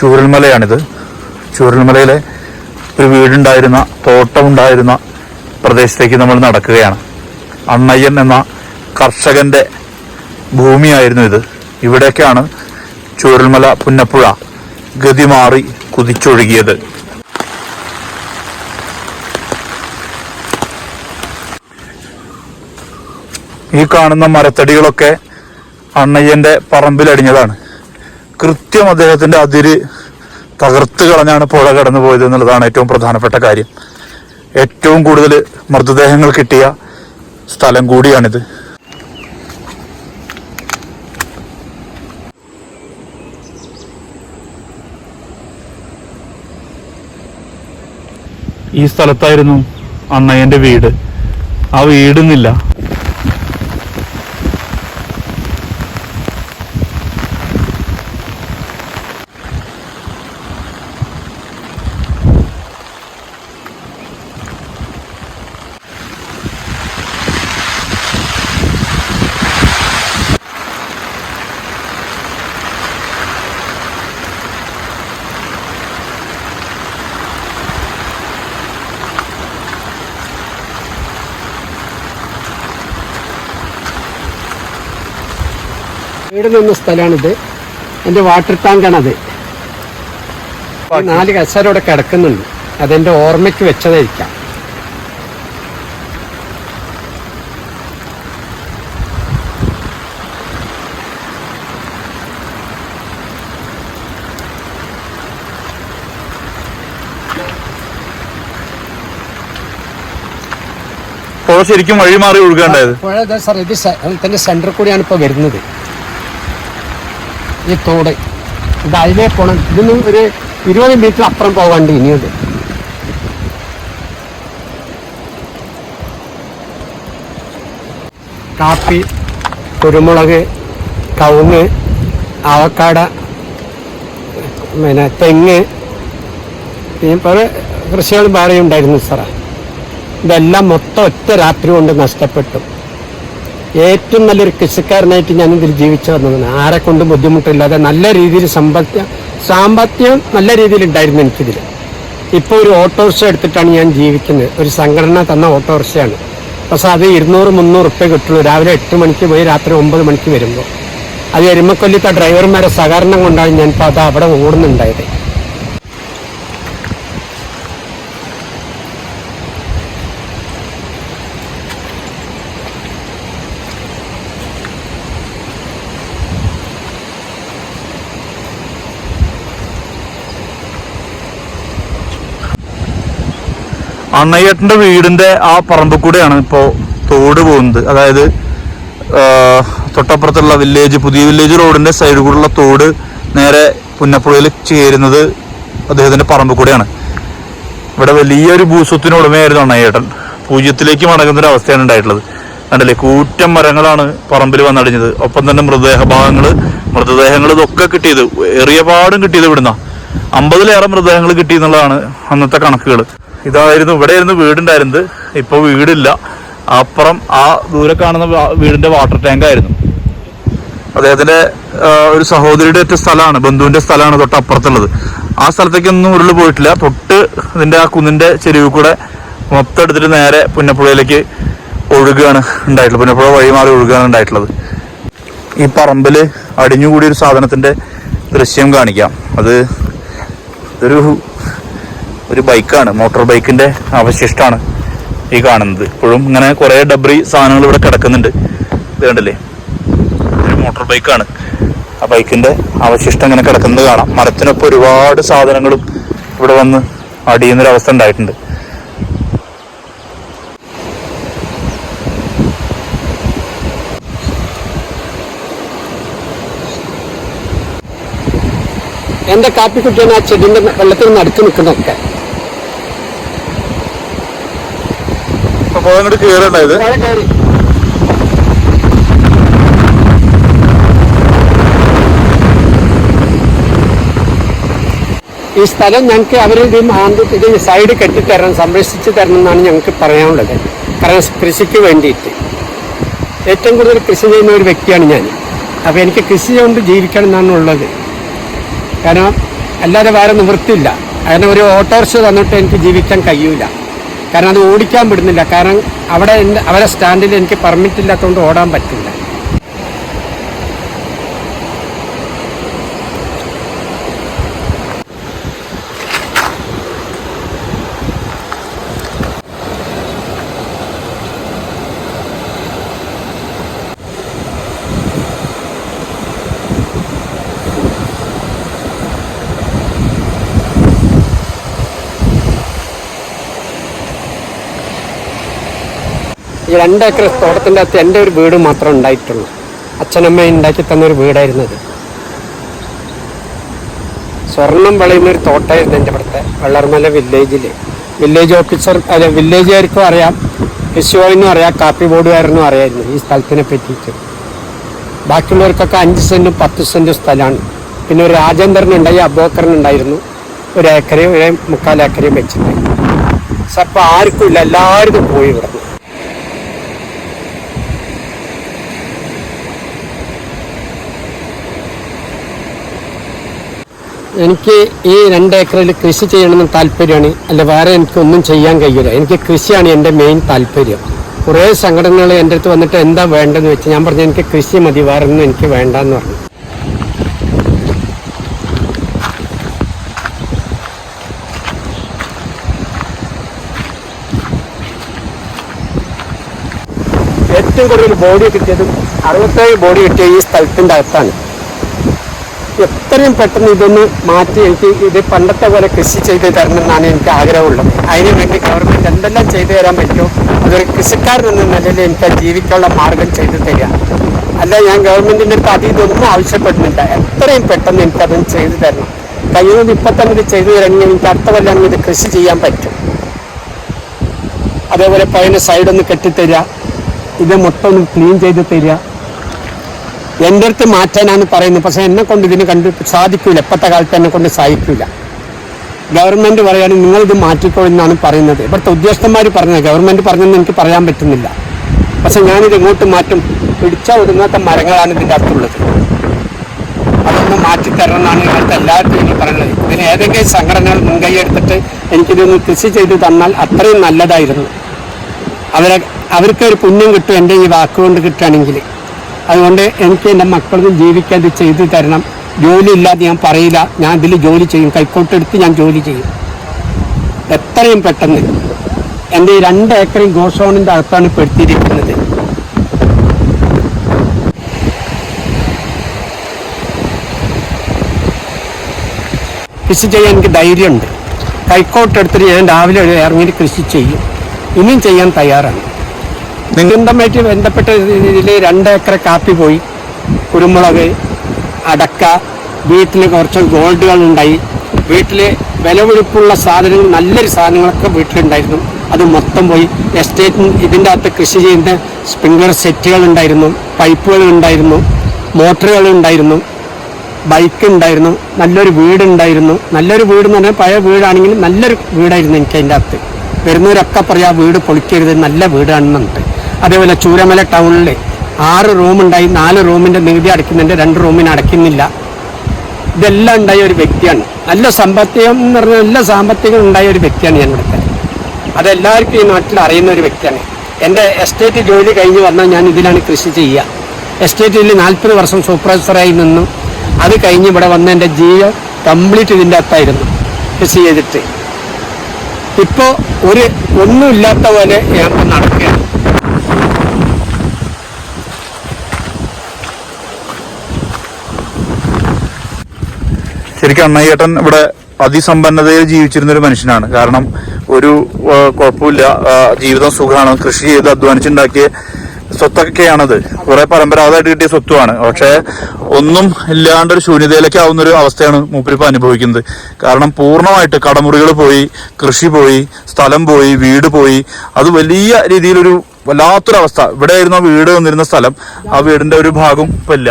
ചൂരൽമലയാണിത്. ചൂരൽമലയിലെ ഒരു വീടുണ്ടായിരുന്ന തോട്ടമുണ്ടായിരുന്ന പ്രദേശത്തേക്ക് നമ്മൾ നടക്കുകയാണ്. അണ്ണയ്യൻ എന്ന കർഷകന്റെ ഭൂമിയായിരുന്നു ഇത്. ഇവിടേക്കാണ് ചൂരൽമല പുന്നപ്പുഴ ഗതി മാറി കുതിച്ചൊഴുകിയത്. ഈ കാണുന്ന മരത്തടികളൊക്കെ അണ്ണയ്യന്റെ പറമ്പിലടിഞ്ഞതാണ്. കൃത്യം അദ്ദേഹത്തിന്റെ അതിര് തകർത്ത് കളഞ്ഞാണ് പുഴ കടന്നു പോയത് എന്നുള്ളതാണ് ഏറ്റവും പ്രധാനപ്പെട്ട കാര്യം. ഏറ്റവും കൂടുതൽ മൃതദേഹങ്ങൾ കിട്ടിയ സ്ഥലം കൂടിയാണിത്. ഈ സ്ഥലത്തായിരുന്നു അണ്ണയ്യന്റെ വീട്. ആ വീടുന്നില്ല വീട് നിന്ന സ്ഥലമാണിത്. എന്റെ വാട്ടർ ടാങ്കാണത് അത് നാല് കസേരയുടെ കിടക്കുന്നുണ്ട്. അതെന്റെ ഓർമ്മയ്ക്ക് വെച്ചതായിരിക്കാം. പുഴ ശരിക്കും വഴി മാറി ഒഴുകേണ്ടത് പുഴ സാർ ഇത് അതിന്റെ സെന്ററിൽ കൂടിയാണ് ഇപ്പൊ വരുന്നത്. ഈ തോട്. ഇത് അതിലേ പോണം. ഇതിനും ഒരു ഇരുപത് മീറ്റർ അപ്പുറം പോകാണ്ട് ഇനിയുണ്ട് കാപ്പി കുരുമുളക് കവുങ്ങ് അവക്കാട പിന്നെ തെങ്ങ് പിന്നെ പല കൃഷികളും വേറെ ഉണ്ടായിരുന്നു സാറേ. ഇതെല്ലാം മൊത്തം ഒറ്റ രാത്രി കൊണ്ട് നഷ്ടപ്പെട്ടു. ഏറ്റവും നല്ലൊരു കൃഷിക്കാരനായിട്ട് ഞാൻ ഇതിൽ ജീവിച്ചു വന്നതാണ്. ആരെ കൊണ്ടും ബുദ്ധിമുട്ടില്ലാതെ നല്ല രീതിയിൽ സമ്പദ് സാമ്പത്തികം നല്ല രീതിയിൽ ഉണ്ടായിരുന്നു എനിക്കിതിൽ. ഇപ്പോൾ ഒരു ഓട്ടോറിക്ഷ എടുത്തിട്ടാണ് ഞാൻ ജീവിക്കുന്നത്. ഒരു സംഘടന തന്ന ഓട്ടോറിക്ഷയാണ്. പക്ഷെ അത് ഇരുന്നൂറ് മുന്നൂറ് റുപ്യ കിട്ടുള്ളൂ. രാവിലെ എട്ട് മണിക്ക് പോയി രാത്രി ഒമ്പത് മണിക്ക് വരുമ്പോൾ. അത് എരുമക്കൊല്ലിത്തെ ഡ്രൈവർമാരെ സഹകരണം കൊണ്ടാണ് ഞാൻ ഇപ്പോൾ അത് അവിടെ ഓടുന്നുണ്ടായത്. അണ്ണയ്യേട്ടന്റെ വീടിന്റെ ആ പറമ്പിൽ കൂടെയാണ് ഇപ്പോ തോട് പോകുന്നത്. അതായത് തൊട്ടപ്പുറത്തുള്ള വില്ലേജ് പുതിയ വില്ലേജ് റോഡിന്റെ സൈഡിൽ കൂടെയുള്ള തോട് നേരെ പുന്നപ്പുഴയിൽ ചേരുന്നത് അദ്ദേഹത്തിന്റെ പറമ്പിൽ കൂടെയാണ്. ഇവിടെ വലിയൊരു ഭൂസ്വത്തിന് ഉടമയായിരുന്നു അണ്ണയ്യേട്ടൻ പൂജ്യത്തിലേക്ക് മടങ്ങുന്ന ഒരു അവസ്ഥയാണ് ഉണ്ടായിട്ടുള്ളത്. കണ്ടല്ലേ കൂറ്റം മരങ്ങളാണ് പറമ്പിൽ വന്നടിഞ്ഞത്. ഒപ്പം തന്നെ മൃതദേഹ ഭാഗങ്ങൾ മൃതദേഹങ്ങൾ ഇതൊക്കെ കിട്ടിയത് ഏറിയ പാടും കിട്ടിയത് ഇവിടുന്ന. അമ്പതിലേറെ മൃതദേഹങ്ങൾ കിട്ടി എന്നുള്ളതാണ് അന്നത്തെ കണക്കുകൾ. ഇതായിരുന്നു ഇവിടെയായിരുന്നു വീടുണ്ടായിരുന്നത്. ഇപ്പോൾ വീടില്ല. അപ്പുറം ആ ദൂരെ കാണുന്ന വീടിന്റെ വാട്ടർ ടാങ്ക് ആയിരുന്നു. അദ്ദേഹത്തിന്റെ ഒരു സഹോദരിയുടെ ഒറ്റ സ്ഥലമാണ് ബന്ധുവിന്റെ സ്ഥലമാണ് തൊട്ടപ്പുറത്തുള്ളത്. ആ സ്ഥലത്തേക്കൊന്നും ഉരുൾ പോയിട്ടില്ല. തൊട്ട് ഇതിന്റെ ആ കുന്നിന്റെ ചെരുവിൽ കൂടെ മൊത്തം എടുത്തിട്ട് നേരെ പുന്നപ്പുഴയിലേക്ക് ഒഴുകുകയാണ് ഉണ്ടായിട്ടുള്ളത്. പുന്നപ്പുഴ വഴി മാറി ഒഴുകുകയാണ് ഉണ്ടായിട്ടുള്ളത്. ഈ പറമ്പിൽ അടിഞ്ഞുകൂടിയ ഒരു സാധനത്തിന്റെ ദൃശ്യം കാണിക്കാം. അത് ഇതൊരു ഒരു ബൈക്കാണ്. മോട്ടോർ ബൈക്കിന്റെ അവശിഷ്ടമാണ് ഈ കാണുന്നത്. ഇപ്പോഴും ഇങ്ങനെ കുറെ ഡബ്രി സാധനങ്ങൾ ഇവിടെ കിടക്കുന്നുണ്ട്. ഇത് ഒരു മോട്ടോർ ബൈക്കാണ്. ആ ബൈക്കിന്റെ അവശിഷ്ടം ഇങ്ങനെ കിടക്കുന്നത് കാണാം. മരത്തിനൊപ്പം ഒരുപാട് സാധനങ്ങളും ഇവിടെ വന്ന് അടിയുന്നൊരവസ്ഥ ഉണ്ടായിട്ടുണ്ട്. എന്റെ കാപ്പിക്കുട്ടിയാണ് ആ ചെടിന്റെ വെള്ളത്തിൽ നടുക്ക് നിൽക്കുന്നതൊക്കെ. അപ്പൊ അങ്ങോട്ട് കയറണ്ടായത് ഈ സ്ഥലം ഞങ്ങൾക്ക് അവർ ഇത് സൈഡ് കെട്ടിത്തരണം സംരക്ഷിച്ച് തരണം എന്നാണ് ഞങ്ങൾക്ക് പറയാനുള്ളത്. കാരണം കൃഷിക്ക് വേണ്ടിയിട്ട്. ഏറ്റവും കൂടുതൽ കൃഷി ചെയ്യുന്ന ഒരു വ്യക്തിയാണ് ഞാൻ. അപ്പോൾ എനിക്ക് കൃഷി കൊണ്ട് ജീവിക്കണം എന്നാണ് ഉള്ളത്. കാരണം അല്ലാതെ വേറെ നിവൃത്തിയില്ല. അങ്ങനെ ഒരു ഓട്ടോറിക്ഷ തന്നിട്ട് എനിക്ക് ജീവിക്കാൻ കഴിയൂല. കാരണം അത് ഓടിക്കാൻ വിടുന്നില്ല. കാരണം അവിടെ അവരെ സ്റ്റാൻഡിൽ എനിക്ക് പെർമിറ്റ് ഇല്ലാത്തതുകൊണ്ട് ഓടാൻ പറ്റില്ല. ഈ രണ്ട് ഏക്കർ തോട്ടത്തിന്റെ അകത്ത് എന്റെ ഒരു വീട് മാത്രം ഉണ്ടായിട്ടുള്ളൂ. അച്ഛനമ്മ ഉണ്ടാക്കി തന്ന ഒരു വീടായിരുന്നത് സ്വർണം വിളയുന്ന ഒരു തോട്ടമായിരുന്നു എന്റെ ഇവിടുത്തെ വെള്ളർമല വില്ലേജിൽ വില്ലേജ് ഓഫീസർ അല്ല വില്ലേജുകാർക്കും അറിയാം കൃഷിഭവനും അറിയാം കാപ്പി ബോർഡുകാരനും അറിയായിരുന്നു ഈ സ്ഥലത്തിനെ പറ്റിയിട്ട്. ബാക്കിയുള്ളവർക്കൊക്കെ അഞ്ച് സെന്റും പത്ത് സെന്റും സ്ഥലമാണ്. പിന്നെ ഒരു രാജേന്ദ്രനുണ്ടായി അബോക്കറിനുണ്ടായിരുന്നു ഒരു ഏക്കരയും ഒരു മുക്കാൽ ഏക്കരയും വെച്ചിട്ടുണ്ടായി പക്ഷെ ആർക്കും ഇല്ല എല്ലാവർക്കും പോയി ഇവിടെ എനിക്ക് ഈ രണ്ട് ഏക്കറിൽ കൃഷി ചെയ്യണമെന്ന് താല്പര്യമാണ് അല്ല വേറെ എനിക്കൊന്നും ചെയ്യാൻ കഴിയില്ല. എനിക്ക് കൃഷിയാണ് എന്റെ മെയിൻ താല്പര്യം. കുറേ സംഘടനകൾ എന്റെ അടുത്ത് വന്നിട്ട് എന്താ വേണ്ടെന്ന് വെച്ചാൽ ഞാൻ പറഞ്ഞു എനിക്ക് കൃഷി മതി വേറെ ഒന്നും എനിക്ക് വേണ്ടെന്ന് പറഞ്ഞു. ഏറ്റവും കൂടുതൽ ബോഡി കിട്ടിയതും അറുപത്തേഴ് ബോഡി കിട്ടിയ ഈ സ്ഥലത്തിന്റെ അകത്താണ്. എത്രയും പെട്ടെന്ന് ഇതൊന്ന് മാറ്റി എനിക്ക് ഇത് പണ്ടത്തെ പോലെ കൃഷി ചെയ്ത് തരണം എന്നാണ് എനിക്ക് ആഗ്രഹമുള്ളത്. അതിനു വേണ്ടി ഗവൺമെന്റ് എന്തെല്ലാം ചെയ്തു തരാൻ പറ്റുമോ അതൊരു കൃഷിക്കാരൻ എന്ന നിലയിൽ എനിക്ക് ജീവിക്കാനുള്ള മാർഗം ചെയ്തു തരിക. അല്ല ഞാൻ ഗവൺമെന്റിന്റെ അടുത്ത് അതിൽ ഇതൊന്നും ആവശ്യപ്പെടുന്നില്ല. എത്രയും പെട്ടെന്ന് എനിക്കതൊന്ന് ചെയ്തു തരണം. കഴിയുന്നത് ഇപ്പം തന്നെ ഇത് ചെയ്തു തരണമെങ്കിൽ എനിക്ക് അടുത്ത കൊല്ലം ഇത് കൃഷി ചെയ്യാൻ പറ്റും. അതേപോലെ പഴയ സൈഡൊന്ന് കെട്ടിത്തരിക. ഇത് മൊത്തം ഒന്ന് ക്ലീൻ ചെയ്ത് തരിക. എന്റെ അടുത്ത് മാറ്റാനാണ് പറയുന്നത്. പക്ഷെ എന്നെ കൊണ്ട് ഇതിന് കണ്ട് സാധിക്കൂല. ഇപ്പോഴത്തെ കാലത്ത് എന്നെ കൊണ്ട് സാധിക്കൂല. ഗവൺമെന്റ് പറയുകയാണെങ്കിൽ നിങ്ങളിത് മാറ്റിക്കോ എന്നാണ് പറയുന്നത്. ഇവിടുത്തെ ഉദ്യോഗസ്ഥന്മാർ പറഞ്ഞത്. ഗവൺമെന്റ് പറഞ്ഞെന്ന് എനിക്ക് പറയാൻ പറ്റുന്നില്ല. പക്ഷെ ഞാനിത് ഇങ്ങോട്ട് മാറ്റും. പിടിച്ച ഒതുങ്ങാത്ത മരങ്ങളാണ് ഇതിന്റെ അടുത്തുള്ളത് അതൊന്ന് മാറ്റി തരണം എന്നാണ് ഇവിടുത്തെ എല്ലാവർക്കും എനിക്ക് പറയുന്നത്. ഇതിന് ഏതെങ്കിലും സംഘടനകൾ മുൻകൈ എനിക്കിതൊന്ന് കൃഷി ചെയ്ത് തന്നാൽ അത്രയും നല്ലതായിരുന്നു. അവരെ അവർക്ക് ഒരു പുണ്യം കിട്ടും. എന്റെ ഈ വാക്കുകൊണ്ട് കിട്ടുകയാണെങ്കിൽ. അതുകൊണ്ട് എനിക്ക് എന്റെ മക്കൾക്ക് ജീവിക്കാൻ ഇത് ചെയ്തു തരണം. ജോലി ഇല്ലാതെ ഞാൻ പറയില്ല. ഞാൻ ഇതിൽ ജോലി ചെയ്യും. കൈക്കോട്ടെടുത്ത് ഞാൻ ജോലി ചെയ്യും. എത്രയും പെട്ടെന്ന് എന്റെ ഈ രണ്ട് ഏക്കറും ഗോഷോണിന്റെ അകത്താണ് പെടുത്തിയിരിക്കുന്നത് കൃഷി ചെയ്യാൻ എനിക്ക് ധൈര്യമുണ്ട്. കൈക്കോട്ടെടുത്തിട്ട് ഞാൻ രാവിലെ ഇറങ്ങി കൃഷി ചെയ്യും. ഇനിയും ചെയ്യാൻ തയ്യാറാണ്. നിങ്ങളുമായിട്ട് ബന്ധപ്പെട്ട രീതിയിൽ രണ്ട് ഏക്കർ കാപ്പി പോയി. കുരുമുളക് അടക്ക വീട്ടിൽ കുറച്ച് ഗോൾഡുകൾ ഉണ്ടായി വീട്ടിൽ വിലപിടിപ്പുള്ള സാധനങ്ങൾ നല്ലൊരു സാധനങ്ങളൊക്കെ വീട്ടിലുണ്ടായിരുന്നു. അത് മൊത്തം പോയി. എസ്റ്റേറ്റ് ഇതിന്റെ അകത്ത് കൃഷി ചെയ്യുന്ന സ്പ്രിംഗ്ലർ സെറ്റുകൾ ഉണ്ടായിരുന്നു പൈപ്പുകൾ ഉണ്ടായിരുന്നു മോട്ടറുകൾ ഉണ്ടായിരുന്നു ബൈക്ക് ഉണ്ടായിരുന്നു നല്ലൊരു വീടുണ്ടായിരുന്നു. നല്ലൊരു വീട് എന്ന് പറഞ്ഞാൽ പഴയ വീടാണെങ്കിലും നല്ലൊരു വീടായിരുന്നു എനിക്ക് അതിന്റെ അകത്ത്. വരുന്നവരൊക്കെ പറയാം വീട് പൊളിക്കരുത് നല്ല വീടാണെന്നുണ്ട് അതേപോലെ ചൂരമല ടൗണിൽ ആറ് റൂമുണ്ടായി നാല് റൂമിന്റെ നികുതി അടയ്ക്കുന്നുണ്ട് രണ്ട് റൂമിന് അടയ്ക്കുന്നില്ല. ഇതെല്ലാം ഉണ്ടായ ഒരു വ്യക്തിയാണ്. നല്ല സമ്പത്തികം എന്ന് പറഞ്ഞാൽ നല്ല സാമ്പത്തികം ഉണ്ടായ ഒരു വ്യക്തിയാണ് ഞാൻ ഇവിടുത്തെ. അതെല്ലാവർക്കും ഈ നാട്ടിൽ അറിയുന്ന ഒരു വ്യക്തിയാണ്. എന്റെ എസ്റ്റേറ്റ് ജോലി കഴിഞ്ഞ് വന്നാൽ ഞാൻ ഇതിലാണ് കൃഷി ചെയ്യുക. എസ്റ്റേറ്റിൽ നാൽപ്പത് വർഷം സൂപ്പർവൈസറായി നിന്നു. അത് കഴിഞ്ഞ് ഇവിടെ വന്ന എന്റെ ജീവിതം കംപ്ലീറ്റ് ഇതിന്റെ അകത്തായിരുന്നു കൃഷി ചെയ്തിട്ട്. ഇപ്പോൾ ഒരു ഒന്നുമില്ലാത്ത പോലെ ഞാൻ നടക്കുകയാണ്. ശരിക്കും അണ്ണയ്യേട്ടൻ ഇവിടെ അതിസമ്പന്നതയിൽ ജീവിച്ചിരുന്ന ഒരു മനുഷ്യനാണ്. കാരണം ഒരു കുഴപ്പമില്ല. ജീവിതം സുഖമാണ്. കൃഷി ചെയ്ത് അധ്വാനിച്ചുണ്ടാക്കിയ സ്വത്തൊക്കെയാണത്. കുറെ പരമ്പരാഗതമായിട്ട് കിട്ടിയ സ്വത്തുമാണ് പക്ഷെ ഒന്നും ഇല്ലാണ്ട് ഒരു ശൂന്യതയിലേക്ക് ആവുന്ന ഒരു അവസ്ഥയാണ് മൂപ്പരിപ്പം അനുഭവിക്കുന്നത്. കാരണം പൂർണമായിട്ട് കടമുറികൾ പോയി കൃഷി പോയി സ്ഥലം പോയി വീട് പോയി. അത് വലിയ രീതിയിലൊരു വല്ലാത്തൊരവസ്ഥ. ഇവിടെ ആയിരുന്നു ആ വീട് വന്നിരുന്ന സ്ഥലം. ആ വീടിന്റെ ഒരു ഭാഗം ഇപ്പൊ ഇല്ല.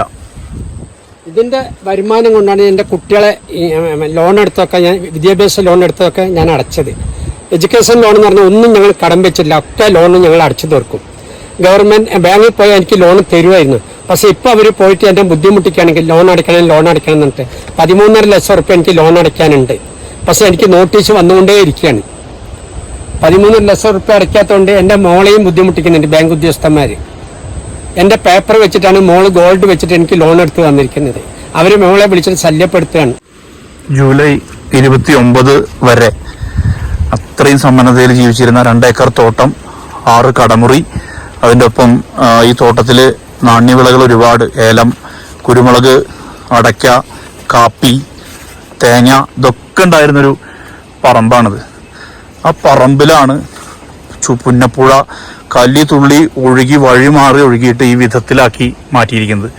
ഇതിന്റെ വരുമാനം കൊണ്ടാണ് എന്റെ കുട്ടികളെ ലോൺ എടുത്തൊക്കെ ഞാൻ വിദ്യാഭ്യാസ ലോൺ എടുത്തൊക്കെ ഞാൻ അടച്ചത്. എഡ്യൂക്കേഷൻ ലോൺ എന്ന് പറഞ്ഞാൽ ഒന്നും ഞങ്ങൾ കടം വെച്ചില്ല ഒക്കെ ലോൺ ഞങ്ങൾ അടച്ചു തീർക്കും. ഗവൺമെന്റ് ബാങ്കിൽ പോയാൽ എനിക്ക് ലോൺ തരുമായിരുന്നു പക്ഷേ ഇപ്പൊ അവർ പോയിട്ട് എന്റെ ബുദ്ധിമുട്ടിക്കുകയാണെങ്കിൽ ലോൺ അടയ്ക്കണം ലോൺ അടയ്ക്കണം എന്നിട്ട് പതിമൂന്നര ലക്ഷം റുപ്യ എനിക്ക് ലോൺ അടയ്ക്കാനുണ്ട്. പക്ഷേ എനിക്ക് നോട്ടീസ് വന്നുകൊണ്ടേ ഇരിക്കുകയാണ്. പതിമൂന്നര ലക്ഷം റുപ്യ അടയ്ക്കാത്തതുകൊണ്ട് എന്റെ മോളെയും ബുദ്ധിമുട്ടിക്കുന്നുണ്ട് ബാങ്ക് ഉദ്യോഗസ്ഥന്മാര്. എന്റെ പേപ്പർ വെച്ചിട്ടാണ് മോൾ ഗോൾഡ് വെച്ചിട്ട് എനിക്ക് ലോൺ എടുത്ത് തന്നിരിക്കുന്നത്. അവർ മോളെ വിളിച്ചിട്ട് ശല്യപ്പെടുത്തുകയാണ്. ജൂലൈ ഇരുപത്തി ഒമ്പത് വരെ അത്രയും സമ്പന്നതയിൽ ജീവിച്ചിരുന്ന രണ്ടേക്കർ തോട്ടം ആറ് കടമുറി അതിന്റെ ഒപ്പം ഈ തോട്ടത്തിൽ നാണ്യവിളകൾ ഒരുപാട് ഏലം കുരുമുളക് അടയ്ക്ക കാപ്പി തേങ്ങ ഇതൊക്കെ ഉണ്ടായിരുന്നൊരു പറമ്പാണിത്. ആ പറമ്പിലാണ് പുന്നപ്പുഴ കല്ലി തുള്ളി ഒഴുകി വഴിമാറി ഒഴുകിയിട്ട് ഈ വിധത്തിലാക്കി മാറ്റിയിരിക്കുന്നത്.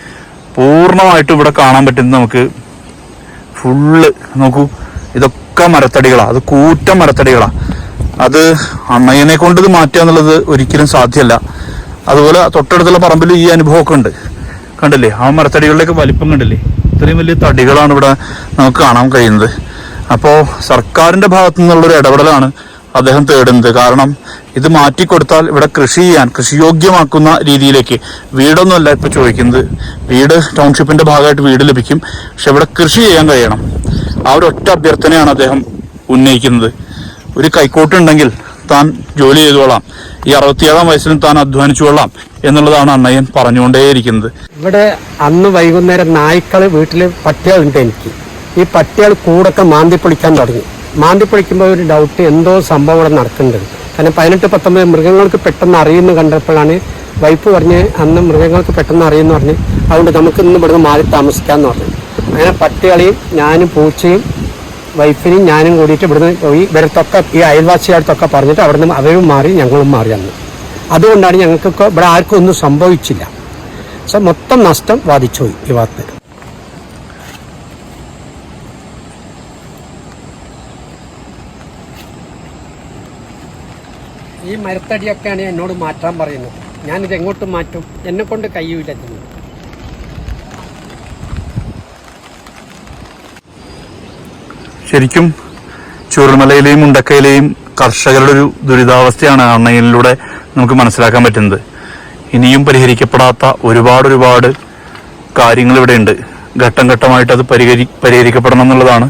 പൂർണമായിട്ടും ഇവിടെ കാണാൻ പറ്റുന്നത് നമുക്ക് ഫുള്ള് നോക്കൂ. ഇതൊക്കെ മരത്തടികളാ. അത് കൂറ്റ മരത്തടികളാ. അത് അണ്ണയനെ കൊണ്ട് ഇത് മാറ്റുക എന്നുള്ളത് ഒരിക്കലും സാധ്യമല്ല. അതുപോലെ തൊട്ടടുത്തുള്ള പറമ്പിൽ ഈ അനുഭവമൊക്കെ ഉണ്ട്. കണ്ടില്ലേ? ആ മരത്തടികളുടെയൊക്കെ വലിപ്പം കണ്ടില്ലേ? ഇത്രയും വലിയ തടികളാണ് ഇവിടെ നമുക്ക് കാണാൻ കഴിയുന്നത്. അപ്പോൾ സർക്കാരിന്റെ ഭാഗത്തു നിന്നുള്ളൊരു ഇടപെടലാണ് അദ്ദേഹം തേടുന്നത്. കാരണം ഇത് മാറ്റിക്കൊടുത്താൽ ഇവിടെ കൃഷി ചെയ്യാൻ കൃഷിയോഗ്യമാക്കുന്ന രീതിയിലേക്ക് വീടൊന്നുമല്ല ഇപ്പൊ ചോദിക്കുന്നത്. വീട് ടൗൺഷിപ്പിന്റെ ഭാഗമായിട്ട് വീട് ലഭിക്കും. പക്ഷെ ഇവിടെ കൃഷി ചെയ്യാൻ കഴിയണം. ആ ഒരു ഒറ്റ അഭ്യർത്ഥനയാണ് അദ്ദേഹം ഉന്നയിക്കുന്നത്. ഒരു കൈക്കോട്ടുണ്ടെങ്കിൽ താൻ ജോലി ചെയ്തോളാം ഈ അറുപത്തിയേഴാം വയസ്സിലും താൻ അധ്വാനിച്ചുകൊള്ളാം എന്നുള്ളതാണ് അണ്ണയ്യൻ പറഞ്ഞുകൊണ്ടേയിരിക്കുന്നത്. ഇവിടെ അന്ന് വൈകുന്നേരം നായ്ക്കൾ വീട്ടിൽ പട്ടികളുണ്ട് എനിക്ക് ഈ പട്ടികൾ കൂടൊക്കെ മാന്തി പൊളിക്കാൻ തുടങ്ങി. മാന്തി പൊളിക്കുമ്പോൾ ഒരു ഡൗട്ട് എന്തോ സംഭവം ഇവിടെ നടക്കുന്നുണ്ട്. കാരണം പതിനെട്ട് പത്തൊമ്പത് മൃഗങ്ങൾക്ക് പെട്ടെന്ന് അറിയുന്നു കണ്ടപ്പോഴാണ് വൈപ്പ് പറഞ്ഞ് അന്ന് മൃഗങ്ങൾക്ക് പെട്ടെന്ന് അറിയുന്നു പറഞ്ഞ് അതുകൊണ്ട് നമുക്ക് ഇന്ന് ഇവിടുന്ന് മാറി താമസിക്കാമെന്ന് പറഞ്ഞു. അങ്ങനെ പട്ടികളി ഞാനും പൂച്ചയും വൈഫിനും ഞാനും കൂടിയിട്ട് ഇവിടുന്ന് പോയി. ഇവരത്തൊക്കെ ഈ അയൽവാസിയായിട്ടൊക്കെ പറഞ്ഞിട്ട് അവിടുന്ന് അവരും മാറി ഞങ്ങളും മാറി അന്ന്. അതുകൊണ്ടാണ് ഞങ്ങൾക്കൊക്കെ ഇവിടെ ആർക്കും ഒന്നും സംഭവിച്ചില്ല. സോ മൊത്തം നഷ്ടം ബാധിച്ചുപോയി ഈ ഭാഗത്ത്. മരത്തടിയൊക്കെയാണ് എന്നോട് മാറ്റാൻ പറയുന്നത്. ഞാനിത് എങ്ങോട്ട് മാറ്റും. എന്നെ കൊണ്ട് കഴിയൂല ശരിക്കും ചൂരൽമലയിലെയും മുണ്ടക്കയിലെയും കർഷകരുടെ ഒരു ദുരിതാവസ്ഥയാണ് അണ്ണയിലൂടെ നമുക്ക് മനസ്സിലാക്കാൻ പറ്റുന്നത്. ഇനിയും പരിഹരിക്കപ്പെടാത്ത ഒരുപാട് ഒരുപാട് കാര്യങ്ങൾ ഇവിടെ ഉണ്ട് ഘട്ടം ഘട്ടമായിട്ട് അത് പരിഹരി പരിഹരിക്കപ്പെടണം എന്നുള്ളതാണ്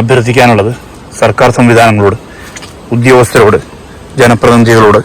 അഭ്യർത്ഥിക്കാനുള്ളത് സർക്കാർ സംവിധാനങ്ങളോട് ഉദ്യോഗസ്ഥരോട്. ജനപ്രതിനിധികളോട്